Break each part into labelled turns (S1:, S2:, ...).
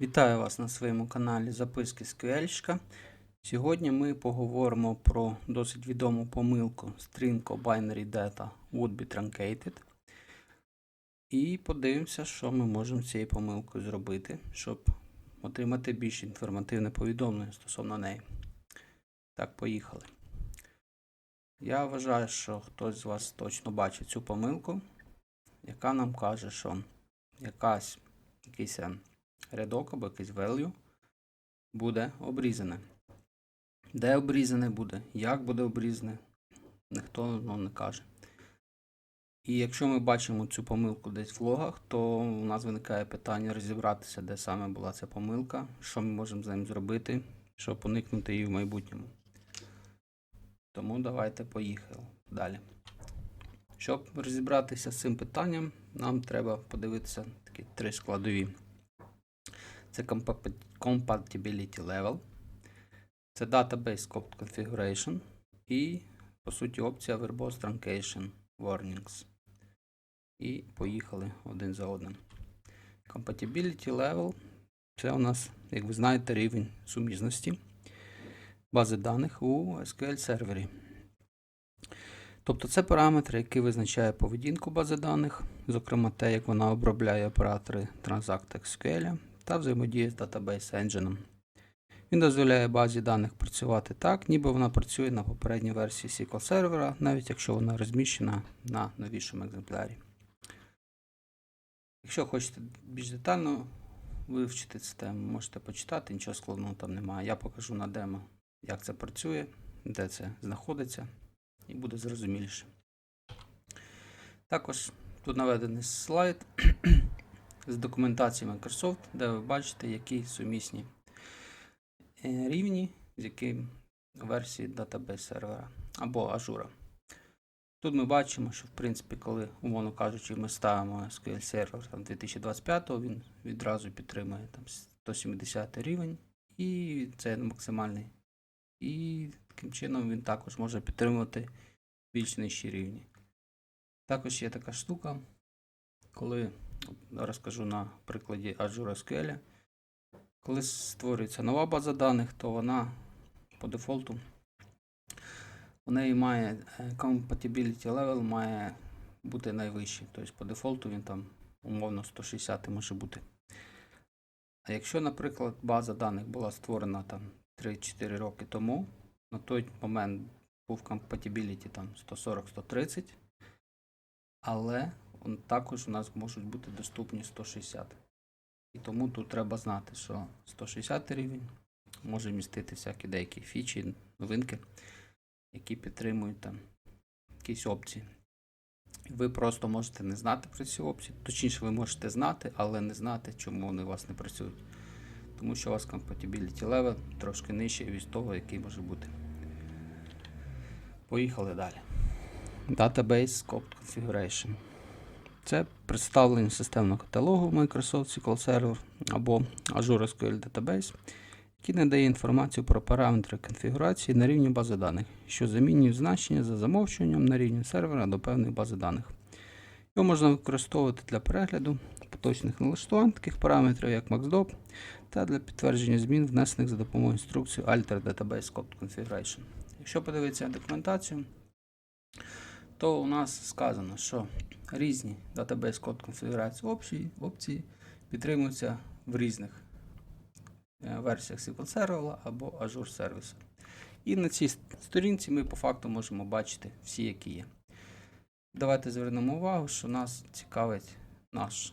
S1: Вітаю вас на своєму каналі Записки з. Сьогодні ми поговоримо про досить відому помилку String Binary Data would be truncated. І подивимося, що ми можемо з цією помилкою зробити, щоб отримати більш інформативне повідомлення стосовно неї. Так, поїхали. Я вважаю, що хтось з вас точно бачить цю помилку, яка нам каже, що якась якийсь е, рядок або якийсь value буде обрізане. Де обрізане буде, як буде обрізане, ніхто ну, не каже. І якщо ми бачимо цю помилку десь в логах, то у нас виникає питання розібратися, де саме була ця помилка, що ми можемо з ним зробити, щоб уникнути її в майбутньому. Тому давайте поїхали далі. Щоб розібратися з цим питанням, нам треба подивитися такі три складові. Це Compatibility Level, це Database Scope Configuration і, по суті, опція Verbose Truncation Warnings. І поїхали один за одним. Compatibility Level це у нас, як ви знаєте, рівень сумісності бази даних у SQL сервері. Тобто це параметр, який визначає поведінку бази даних, зокрема те, як вона обробляє оператори Transact SQL та взаємодіє з Database Engine. Він дозволяє базі даних працювати так, ніби вона працює на попередній версії SQL сервера, навіть якщо вона розміщена на новішому екземплярі. Якщо хочете більш детально вивчити цю тему, можете почитати, нічого складного там немає. Я покажу на демо, як це працює, де це знаходиться, і буде зрозуміліше. Також тут наведений слайд з документацією Microsoft, де ви бачите, які сумісні е, рівні, з яким версії датабейс сервера або Azure. Тут ми бачимо, що в принципі, коли, умовно кажучи, ми ставимо SQL сервер там, 2025, він відразу підтримує там, 170 рівень, і це максимальний. І таким чином він також може підтримувати більш нижчі рівні. Також є така штука, коли розкажу на прикладі Azure SQL. Коли створюється нова база даних, то вона по дефолту у неї має е, compatibility level має бути найвищий. Тобто по дефолту він там умовно 160 може бути. А якщо, наприклад, база даних була створена там 3-4 роки тому, на той момент був compatibility там 140-130, але також у нас можуть бути доступні 160. І тому тут треба знати, що 160 рівень може містити всякі деякі фічі, новинки, які підтримують там якісь опції. Ви просто можете не знати про ці опції. Точніше, ви можете знати, але не знати, чому вони у вас не працюють. Тому що у вас compatibility level трошки нижчий від того, який може бути. Поїхали далі. Database Scope Configuration. Це представлення системного каталогу Microsoft SQL Server або Azure SQL Database, який надає інформацію про параметри конфігурації на рівні бази даних, що замінюють значення за замовчуванням на рівні сервера до певної бази даних. Його можна використовувати для перегляду поточних налаштувань таких параметрів, як MaxDop, та для підтвердження змін, внесених за допомогою інструкції Alter Database Scope Configuration. Якщо подивитися документацію, то у нас сказано, що різні Database Code конфігурації опції, опції підтримуються в різних е, версіях SQL Server або Azure Service. І на цій сторінці ми по факту можемо бачити всі, які є. Давайте звернемо увагу, що нас цікавить наш,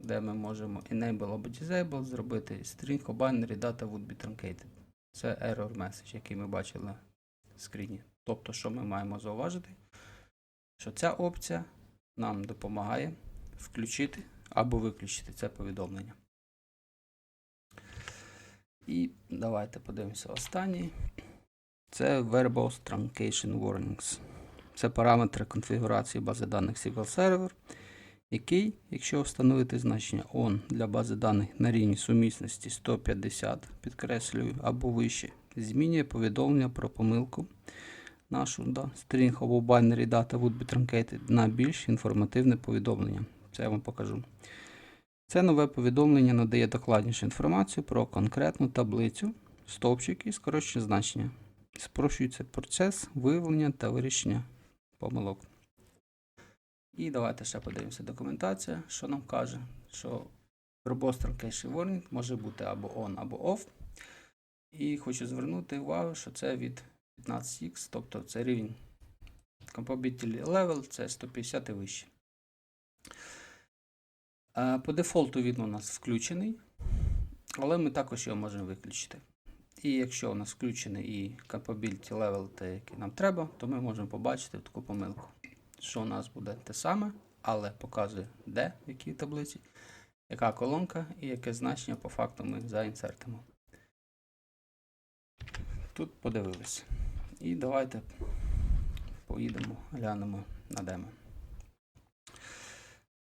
S1: де ми можемо enable або disable зробити string binary data would be truncated. Це error message, який ми бачили на скріні. Тобто, що ми маємо зауважити? Що ця опція нам допомагає включити або виключити це повідомлення. І давайте подивимося останній. Це Verbose Truncation Warnings. Це параметри конфігурації бази даних SQL Server, який, якщо встановити значення ON для бази даних на рівні сумісності 150, підкреслюю, або вище, змінює повідомлення про помилку нашу да, string або binary data would be truncated на більш інформативне повідомлення. Це я вам покажу. Це нове повідомлення надає докладнішу інформацію про конкретну таблицю, стовпчик і скорочені значення. Спрощується процес виявлення та вирішення помилок. І давайте ще подивимося документація, що нам каже, що Verbose Truncation Warning може бути або on, або off. І хочу звернути увагу, що це від 15x, тобто це рівень Compatibility Level, це 150 і вище. Е, По дефолту він у нас включений, але ми також його можемо виключити. І якщо у нас включений і Capability Level, те, який нам треба, то ми можемо побачити таку помилку, що у нас буде те саме, але показує де, в якій таблиці, яка колонка і яке значення по факту ми заінсертимо. Тут подивилися. І давайте поїдемо, глянемо на демо.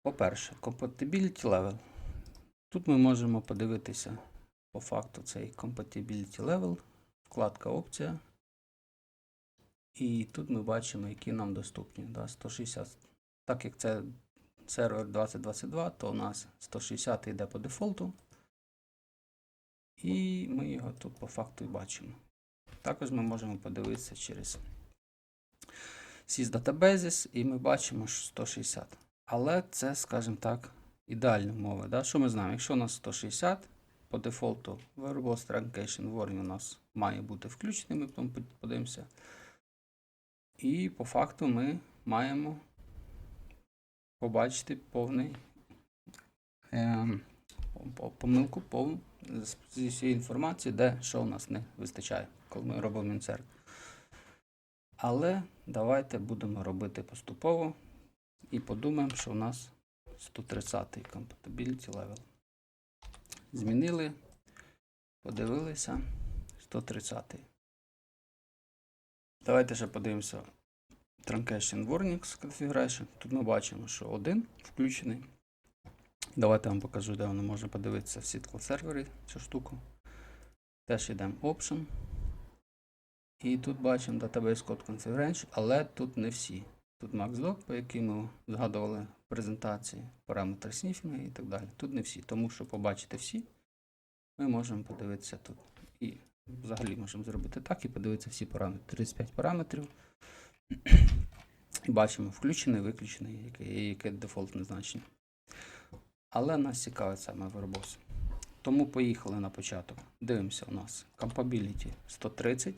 S1: По-перше, Compatibility Level. Тут ми можемо подивитися по факту цей Compatibility Level, вкладка опція. І тут ми бачимо, які нам доступні. Да, 160. Так як це сервер 2022, то у нас 160 йде по дефолту. І ми його тут по факту і бачимо. Також ми можемо подивитися через SysDatabases, Databases, і ми бачимо, що 160. Але це, скажімо так, ідеальні умови. Да? Що ми знаємо? Якщо у нас 160, по дефолту Verbose Truncation Warning у нас має бути включений, ми потім подивимося. І по факту ми маємо побачити повний е, помилку повну з всієї інформації, де що у нас не вистачає, коли ми робимо інсерт. Але давайте будемо робити поступово і подумаємо, що у нас 130-й Compatibility Level. Змінили, подивилися 130-й. Давайте ще подивимося Truncation Warnings Configuration. Тут ми бачимо, що один включений. Давайте вам покажу, де воно можна подивитися в SQL сервері цю штуку. Теж йдемо Option. І тут бачимо Database Code Configuration, але тут не всі. Тут MaxDoc, по яким ми згадували презентації, параметри сніфінга і так далі. Тут не всі. Тому що побачити всі, ми можемо подивитися тут. І взагалі можемо зробити так і подивитися всі параметри. 35 параметрів. І бачимо включений, виключений, яке, яке дефолтне значення. Але нас цікавить саме Verbose. Тому поїхали на початок. Дивимося у нас Compatibility 130.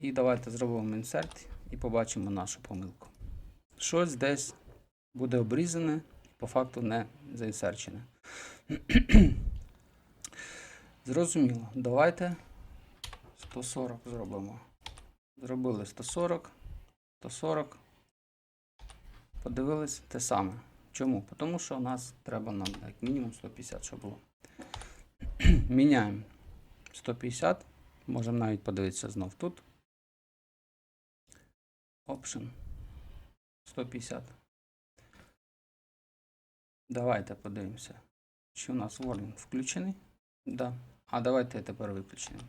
S1: І давайте зробимо інсерт і побачимо нашу помилку. Щось десь буде обрізане, по факту не заінсерчене. Зрозуміло. Давайте 140 зробимо. Зробили 140, 140. Подивились те саме. Чому? Тому що у нас треба нам як мінімум 150, щоб було. Міняємо 150. Можемо навіть подивитися знов тут. Option 150. Давайте подивимося, чи у нас warning включений. Да. А давайте тепер виключимо.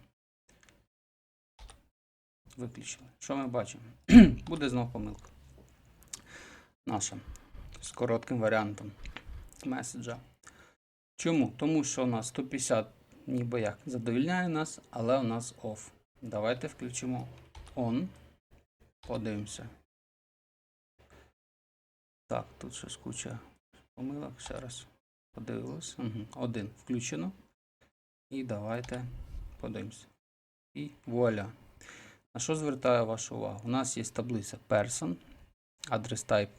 S1: Виключили. Що ми бачимо? Буде знов помилка. Наша. З коротким варіантом меседжа. Чому? Тому що у нас 150 ніби як задовільняє нас, але у нас off. Давайте включимо on. Подивимося. Так, тут щось куча помилок. Ще раз подивилось. Угу. Один включено. І давайте подивимося. І вуаля. На що звертаю вашу увагу? У нас є таблиця person, адрес type.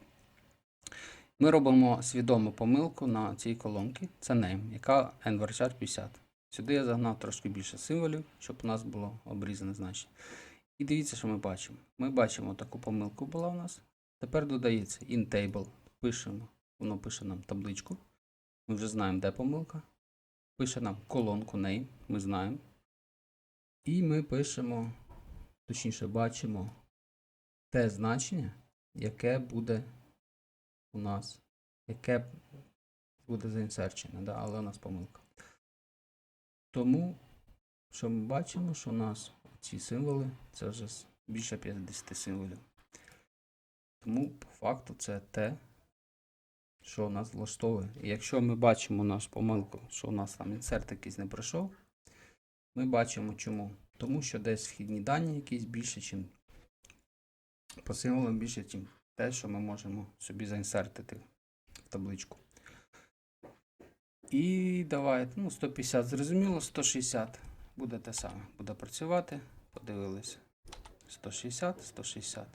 S1: Ми робимо свідому помилку на цій колонці. Це name, яка nvarchar 50. Сюди я загнав трошки більше символів, щоб у нас було обрізане значення. І дивіться, що ми бачимо. Ми бачимо таку помилку була у нас. Тепер додається in-table. Пишемо, воно пише нам табличку. Ми вже знаємо, де помилка. Пише нам колонку name, ми знаємо. І ми пишемо, точніше, бачимо те значення, яке буде у нас, яке буде заінсерчене, да? але у нас помилка. Тому, що ми бачимо, що у нас ці символи це вже більше 50 символів. Тому, по факту, це те, що у нас влаштовує. І якщо ми бачимо нашу помилку, що у нас там інсерт якийсь не пройшов, ми бачимо чому. Тому що десь вхідні дані якісь більше, ніж по символам більше, ніж те, що ми можемо собі заінсертити в табличку. І давайте, ну, 150 зрозуміло, 160 буде те саме. Буде працювати. Подивились. 160, 160.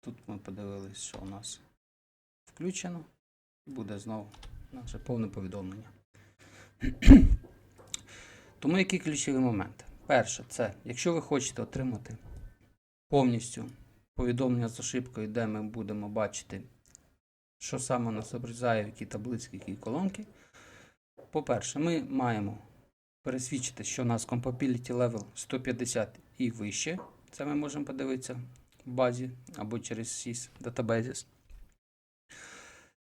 S1: Тут ми подивились, що у нас включено. І Буде знову наше повне повідомлення. Тому які ключові моменти? Перше, це якщо ви хочете отримати повністю повідомлення з ошибкою, де ми будемо бачити, що саме нас обрізає, які таблиці, які колонки. По-перше, ми маємо пересвідчити, що у нас compatibility level 150 і вище. Це ми можемо подивитися в базі або через SIS Databases.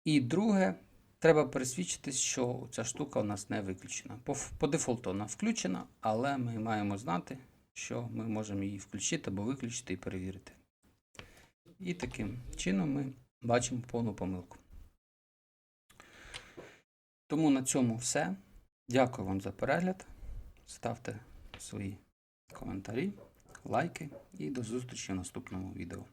S1: І друге, треба пересвідчитись, що ця штука у нас не виключена. По, по дефолту вона включена, але ми маємо знати, що ми можемо її включити або виключити і перевірити. І таким чином ми бачимо повну помилку. Тому на цьому все. Дякую вам за перегляд. Ставте свої коментарі, лайки і до зустрічі в наступному відео.